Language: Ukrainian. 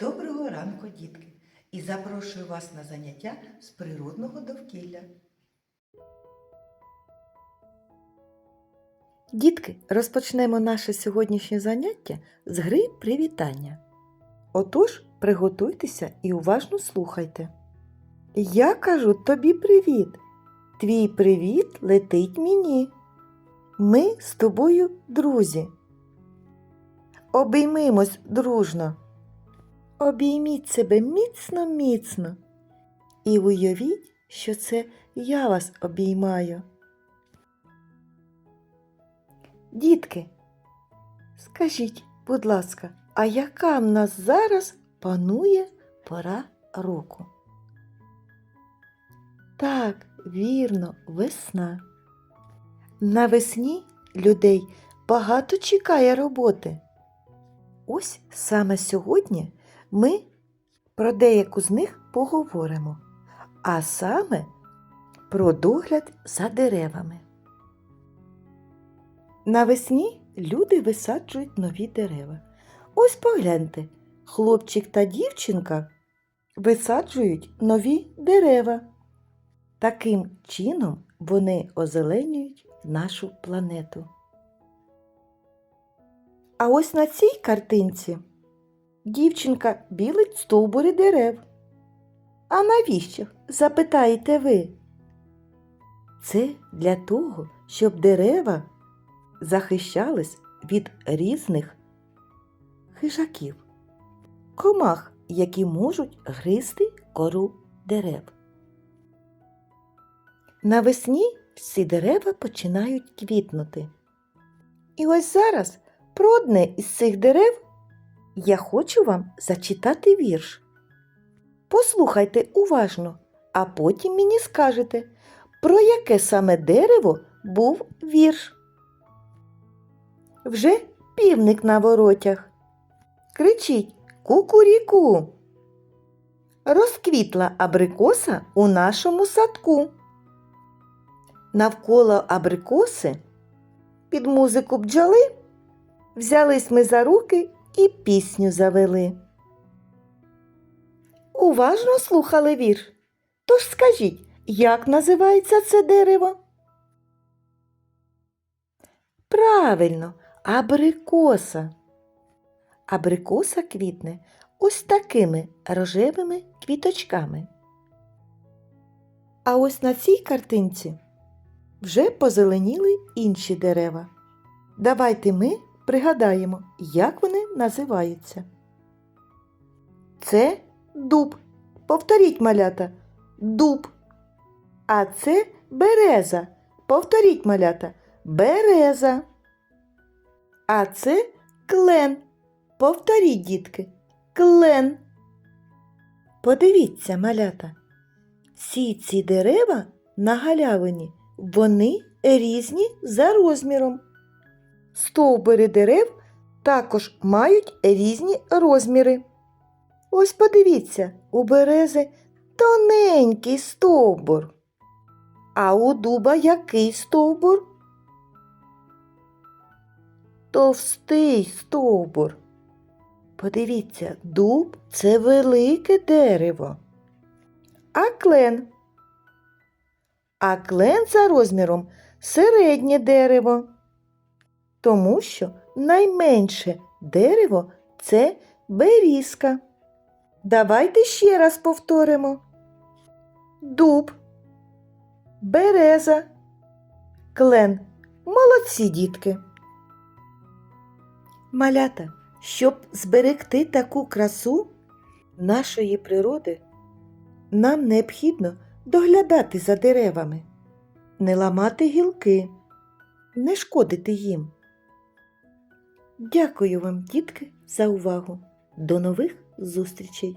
Доброго ранку, дітки! І запрошую вас на заняття з природного довкілля. Дітки, розпочнемо наше сьогоднішнє заняття з гри привітання. Отож, приготуйтеся і уважно слухайте. Я кажу тобі привіт. Твій привіт летить мені. Ми з тобою друзі. Обіймимось дружно. Обійміть себе міцно, міцно. І уявіть, що це я вас обіймаю. Дітки, скажіть, будь ласка, а яка в нас зараз панує пора року? Так, вірно, весна. Навесні людей багато чекає роботи. Ось саме сьогодні ми про деяку з них поговоримо, а саме про догляд за деревами. Навесні люди висаджують нові дерева. Ось погляньте, хлопчик та дівчинка висаджують нові дерева. Таким чином вони озеленюють нашу планету. А ось на цій картинці дівчинка білить стовбури дерев. А навіщо? запитаєте ви? Це для того, щоб дерева захищались від різних хижаків, комах, які можуть гризти кору дерев. Навесні всі дерева починають квітнути. І ось зараз про одне із цих дерев я хочу вам зачитати вірш. Послухайте уважно, а потім мені скажете, про яке саме дерево був вірш. Вже півник на воротях. Кричить кукуріку. Розквітла абрикоса у нашому садку. Навколо абрикоси під музику бджоли взялись ми за руки і пісню завели. Уважно слухали вірш. Тож скажіть, як називається це дерево? Правильно, абрикоса. Абрикоса квітне ось такими рожевими квіточками. А ось на цій картинці вже позеленіли інші дерева. Давайте ми пригадаємо, як вони називаються. Це дуб. Повторіть малята. Дуб. А це береза. Повторіть малята. Береза. А це клен. Повторіть, дітки. Клен. Подивіться, малята. Всі ці дерева на галявині, вони різні за розміром. Стовбури дерев також мають різні розміри. Ось подивіться, у берези тоненький стовбур. А у дуба який стовбур? Товстий стовбур. Подивіться, дуб це велике дерево. А клен. А клен за розміром середнє дерево. Тому що найменше дерево це берізка. Давайте ще раз повторимо. Дуб, береза, клен. Молодці дітки. Малята, щоб зберегти таку красу нашої природи, нам необхідно доглядати за деревами, не ламати гілки, не шкодити їм. Дякую вам, дітки, за увагу. До нових зустрічей!